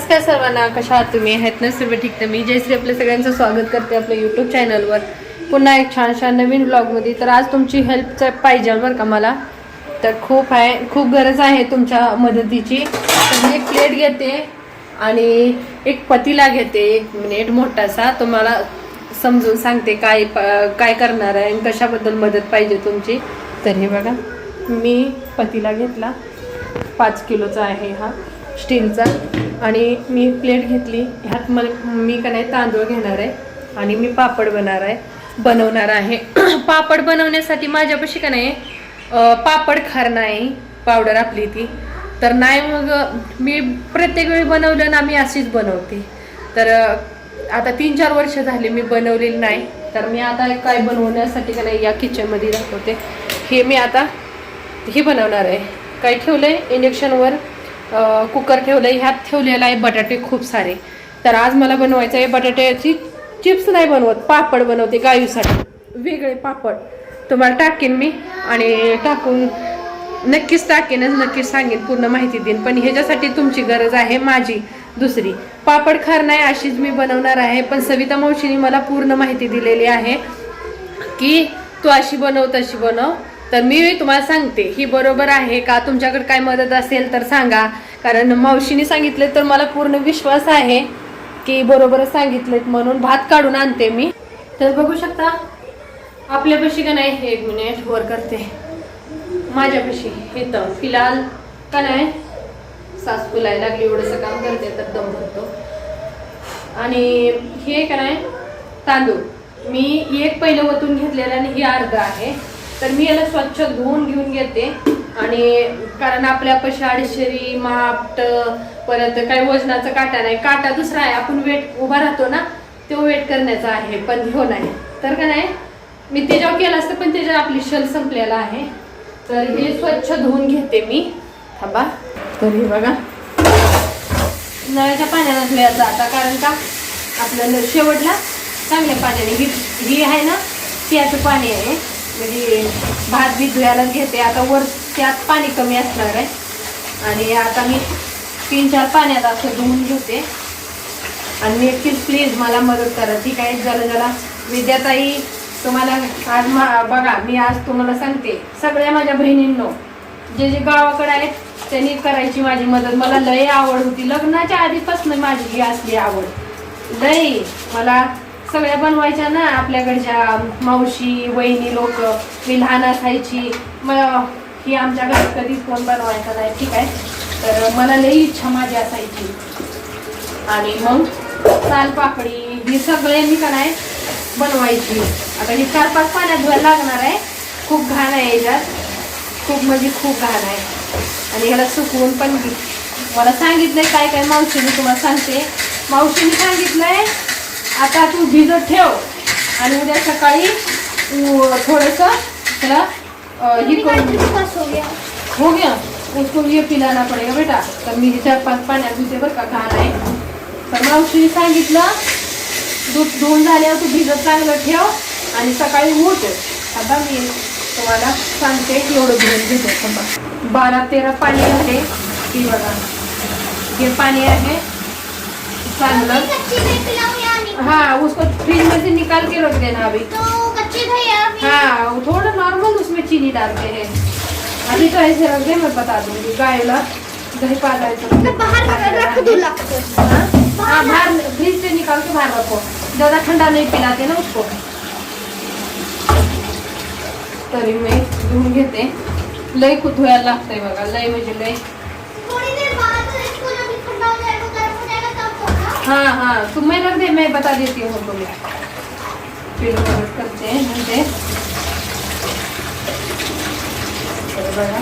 नमस्कार सर्वांना कशा आहात तुम्ही? आहेत ना सर्व ठीक तर मी जयश्री आपल्या सगळ्यांचं स्वागत करते आपल्या यूट्यूब चॅनलवर पुन्हा एक छानशा नवीन ब्लॉगमध्ये तर आज तुमची हेल्प पाहिजे बरं का मला? तर खूप आहे खूप गरज आहे तुमच्या मदतीची. तर मी एक प्लेट घेते आणि एक पतीला घेते एक मिनिट मोठासा. तुम्हाला समजून सांगते काय प- काय करणार आहे आणि कशाबद्दल मदत पाहिजे तुमची. तर हे बघा मी पतीला घेतला. पाच किलोचा आहे हा. स्टीलचा. आणि मी प्लेट घेतली. ह्यात मला मी का नाही तांदूळ घेणार आहे. आणि मी पापड बनणार आहे. बनवणार आहे. पापड बनवण्यासाठी माझ्यापाशी का नाही पापड खार नाही. पावडर आपली ती. तर नाही मग मी प्रत्येक वेळी बनवलं ना मी अशीच बनवते. तर आता तीन चार वर्ष झाली मी बनवलेली नाही. तर मी आता काय बनवण्यासाठी का नाही या किचनमध्ये दाखवते. हे मी आता हे बनवणार आहे. काय ठेवलंय? इंडक्शनवर कुकर ठेवलंय ह्यात ठेवलेलं आहे बटाटे खूप सारे. तर आज मला बनवायचं आहे बटाट्याची चिप्स नाही बनवत पापड बनवते गायूसाठी. वेगळे पापड. तुम्हाला टाकेन मी आणि टाकून नक्कीच टाकेनच नक्कीच सांगेन पूर्ण माहिती देईन. पण ह्याच्यासाठी तुमची गरज आहे माझी दुसरी. पापड खार नाही अशीच मी बनवणार आहे पण सविता मावशीने मला पूर्ण माहिती दिलेली आहे की तू अशी बनव तशी बनव. तर मी तुम्हाला सांगते ही बरोबर आहे का? तुमच्याकडे काय मदत असेल तर सांगा. कारण मावशीने सांगितले तर मला पूर्ण विश्वास आहे की बरोबरच सांगितलेत म्हणून भात काढून आणते मी. तर बघू शकता आपल्यापाशी का नाही? एक मिनिट वर करते. माझ्यापाशी हे तर फिलहाल का नाही? सास फुलायला लागली एवढंसं काम करते तर दम भरतो. आणि हे का नाही? तांदूळ. मी एक पहिलं वतून घेतलेलं आणि हे अर्ध आहे. तर मी याला स्वच्छ धुवून घेऊन घेते. आणि कारण आपल्या पशी अडीचशेरी मापट परत काही वजनाचा काटा नाही. काटा दुसरा आहे. आपण वेट उभा राहतो ना तो वेट करण्याचा आहे. पण हो नाही. तर का नाही? मी त्याच्यावर केलं असतं पण त्याच्यावर आपली शल संपलेला आहे. तर हे स्वच्छ धुवून घेते मी. थांबा. तर हे बघा. नळ्याच्या पाण्यानं धुयाचं आता कारण का? आपल्याला शेवटला चांगल्या पाण्याने ही ही आहे ना पियाचं पाणी आहे. तरी भात बी धुयालाच घेते. आता वर त्यात पाणी कमी असणार आहे. आणि आता मी तीन चार पाण्यात असं धुवून घेते. आणि नक्कीच प्लीज मला मदत करा. ठीक आहे? जरा जरा. विद्याताई तुम्हाला आज मा- बघा मी आज तुम्हाला सांगते. सगळ्या माझ्या बहिणींनो जे जे गावाकडे आहेत त्यांनी करायची माझी मदत. मला लय आवड होती. लग्नाच्या आधीपासून माझी ही असली आवड. लय. मला सगळ्या बनवायच्या ना आपल्याकडच्या मावशी वहिनी लोक मी लहान असायची. मग ही आमच्या घरात कधीच कोण बनवायचा नाही ठीक आहे? तर मला लई इच्छा माझी असायची. आणि मग साल पापडी ही सगळे मी काय बनवायची. आता ही चार पाच पाण्यात धुवायला लागणार आहे. खूप घाण आहे याच्यात. खूप म्हणजे खूप घाण आहे. आणि ह्याला सुकवून पण मला सांगितलंय काय काय मावशीने तुम्हाला सांगते. मावशीने सांगितलंय आता तू भिजत ठेव. आणि उद्या सकाळी थोडंसं त्याला हे करून हो गया उसको ये पिलाना पडेगा बेटा. तर मी चार पाच पाण्यात धुते बरं का घाण आहे तर मावशीने सांगितलं दूध धुवून झाल्यावर तू भिजत चांगलं ठेव आणि सकाळी उठ. आता मी तुम्हाला सांगते एवढं धुवून घेते थांबा. बारा तेरा पाणी आहे. ती बघा. हे पाणी आहे. चांगलं. हाँ उसको फ्रिज में से निकाल के रख देना अभी। हाँ वो थोड़ा नॉर्मल उसमें चीनी डालते हैं। अभी तो ऐसे रख दे मैं बता दूंगी। गायला दही पालायचं हाँ? हाँ? बाहर फ्रिज से निकाल के बाहर रखो। ज़्यादा ठंडा नहीं पिलाते ना उसको। तरी मी धुवून घेते। लय धुवायला लागतंय बघा लय म्हणजे लय। हाँ हाँ तुम मैं रख दे मैं बता देती हूँ तुम्हें फिर करते हैं बघा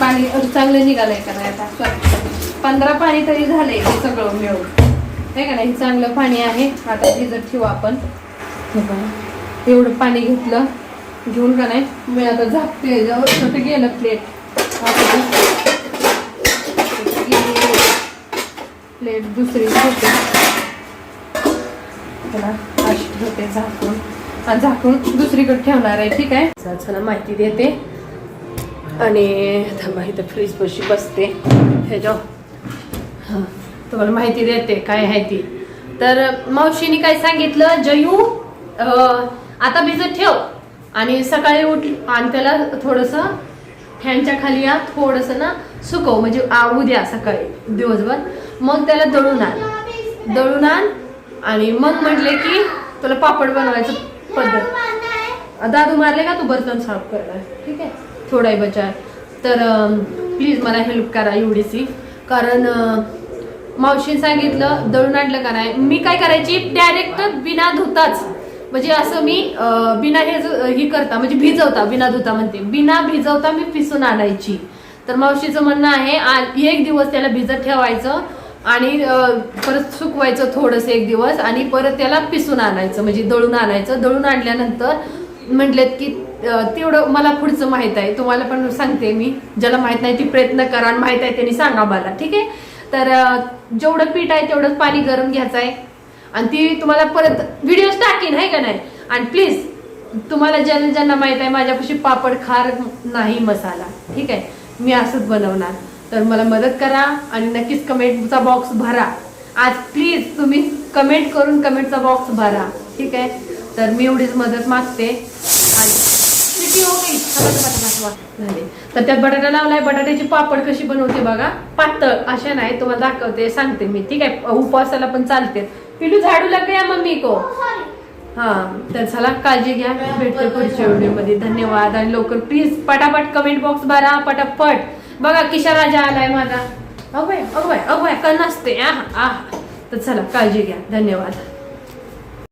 पाणी चांगलं निघालंय का नाही आता? पंधरा पाणी तरी झालंय हे सगळं मिळून. नाही का नाही? चांगलं पाणी आहे. आता भिजत ठेवू आपण. हे बघा. एवढं पाणी घेतलं. घेऊन का नाही? मी आता झाकते. गेलं प्लेट प्लेट दुसरी ठेवते त्याला अशी ठेवते झाकून. आणि झाकून दुसरीकडे ठेवणार आहे ठीक आहे? चला माहिती देते. आणि थांबा इथं फ्रीज पशी बसते. ह्याच्या हां तुम्हाला माहिती देते काय आहे ती. तर मावशीने काय सांगितलं जयू आता भिजत ठेव. आणि सकाळी उठ आणि त्याला थोडंसं फॅनच्या खाली या थोडंसं ना सुकव. म्हणजे उद्या सकाळी दिवसभर. मग त्याला दळून आण. दळून आण आणि मग म्हटले की तुला पापड बनवायचं पद्धत. दादू मारले का तू बर्तन साफ करणार? ठीक आहे? थोडाही बचार तर प्लीज मला हेल्प करा एवढीशी कारण मावशीने सांगितलं दळून आणलं का नाही? मी काय करायची? डायरेक्ट बिना धुताच. म्हणजे असं मी बिना हे ही करता म्हणजे भिजवता बिना धुता म्हणते. बिना भिजवता मी पिसून आणायची. तर मावशीचं म्हणणं आहे आ- एक दिवस त्याला भिजत ठेवायचं. आणि परत सुकवायचं थोडंसं एक दिवस आणि परत त्याला पिसून आणायचं म्हणजे दळून आणायचं. दळून आणल्यानंतर म्हटलेत की तेवढं मला पुढचं माहीत आहे. तुम्हाला पण सांगते मी. ज्याला माहीत नाही ती प्रयत्न करा आणि माहीत आहे त्यांनी सांगा मला ठीक आहे? तर जेवढं पीठ आहे तेवढंच पाणी गरम घ्यायचं आहे. आणि ती तुम्हाला परत व्हिडिओ टाकीन आहे का नाही? आणि प्लीज तुम्हाला ज्यांना ज्यांना माहीत आहे माझ्यापाशी पापड खार नाही मसाला ठीक आहे? मी असंच बनवणार. तर मला मदत करा आणि नक्कीच कमेंटचा बॉक्स भरा. आज प्लीज तुम्ही कमेंट करून कमेंटचा बॉक्स भरा. ठीक आहे? तर मी एवढीच मदत मागते. आणि हो तर झाले. तर त्यात बटाटा लावलाय. बटाट्याची पापड कशी बनवते बघा. पातळ अशा नाही तुम्हाला दाखवते सांगते मी. ठीक आहे? उपवासाला पण चालते. पिलू झाडू लग मम्मी को. हा तर चला काळजी घ्या. भेटते पुढच्या व्हिडिओमध्ये. धन्यवाद. आणि लवकर प्लीज पटापट कमेंट बॉक्स भरा. पटापट. बघा किशा राजा आलाय माझा. अगोय अगोय अगोय का नसते आहा आहा. तर चला काळजी घ्या. धन्यवाद.